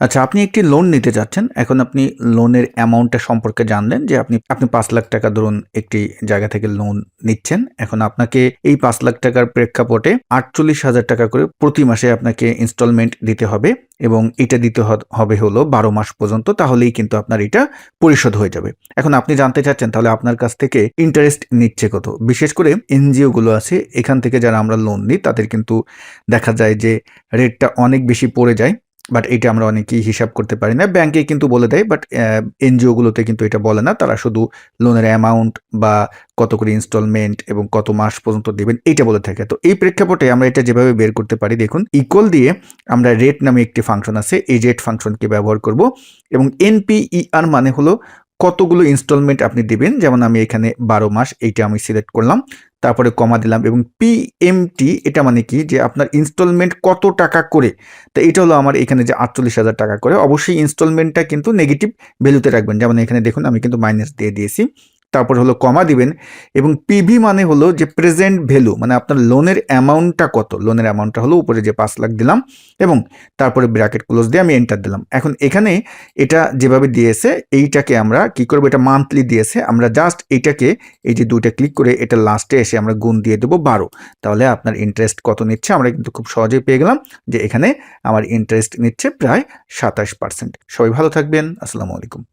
আচ্ছা আপনি একটি লোন নিতে চাচ্ছেন এখন আপনি লোনের অ্যামাউন্টটা সম্পর্কে জানলেন যে আপনি আপনি পাঁচ লাখ টাকা ধরুন একটি জায়গা থেকে লোন নিচ্ছেন। এখন আপনাকে এই পাঁচ লাখ টাকার প্রেক্ষাপটে আটচল্লিশ হাজার টাকা করে প্রতি মাসে আপনাকে ইনস্টলমেন্ট দিতে হবে এবং এটা দিতে হবে হলো বারো মাস পর্যন্ত, তাহলেই কিন্তু আপনার এটা পরিশোধ হয়ে যাবে। এখন আপনি জানতে চাচ্ছেন তাহলে আপনার কাছ থেকে ইন্টারেস্ট নিচ্ছে কত? বিশেষ করে এনজিও গুলো আছে, এখান থেকে যারা আমরা লোন নিই, তাদের কিন্তু দেখা যায় যে রেটটা অনেক বেশি পড়ে যায়। বাট এটা আমরা অনেকেই হিসাব করতে পারি না। ব্যাংকে কিন্তু বলে দেয় বাট এনজিওগুলোতে কিন্তু এটা বলে না। তারা শুধু লোনের অ্যামাউন্ট বা কত করে ইনস্টলমেন্ট এবং কত মাস পর্যন্ত দেবেন, এইটা বলে থাকে। তো এই প্রেক্ষাপটে আমরা এটা যেভাবে বের করতে পারি, দেখুন ইকোয়াল দিয়ে আমরা রেট নামে একটি ফাংশন আছে। এই রেট ফাংশনকে ব্যবহার করব। এবং এনপিইআর মানে হলো কতগুলো ইনস্টলমেন্ট আপনি দেবেন? যেমন আমি এখানে বারো মাস এইটা আমি সিলেক্ট করলাম, তারপরে কমা দিলাম এবং পিএমটি এটা মানে কি? যে আপনার ইনস্টলমেন্ট কত টাকা করে? তো এটা হলো আমার এখানে যে আটচল্লিশ হাজার টাকা করে। অবশ্যই ইনস্টলমেন্টটা কিন্তু নেগেটিভ ভ্যালুতে রাখবেন। যেমন এখানে দেখুন আমি কিন্তু মাইনাস দিয়ে দিয়েছি। তারপর হলো কমা দিবেন এবং পিভি মানে হলো যে প্রেজেন্ট ভ্যালু মানে আপনার লোনের অ্যামাউন্টটা কত? লোনের অ্যামাউন্টটা হলো উপরে যে পাঁচ লাখ দিলাম এবং তারপরে ব্র্যাকেট ক্লোজ দিয়ে আমি এন্টার দিলাম। এখন এখানে এটা যেভাবে দিয়েছে, এইটাকে আমরা কি করব? এটা মান্থলি দিয়েছে। আমরা জাস্ট এইটাকে এই যে দুইটা ক্লিক করে এটা লাস্টে এসে আমরা গুণ দিয়ে দেবো বারো। তাহলে আপনার ইন্টারেস্ট কত নিচ্ছে? আমরা কিন্তু খুব সহজেই পেয়ে গেলাম যে এখানে আমার ইন্টারেস্ট নিচ্ছে প্রায় সাতাশ পার্সেন্ট সবাই ভালো থাকবেন। আসসালামু আলাইকুম।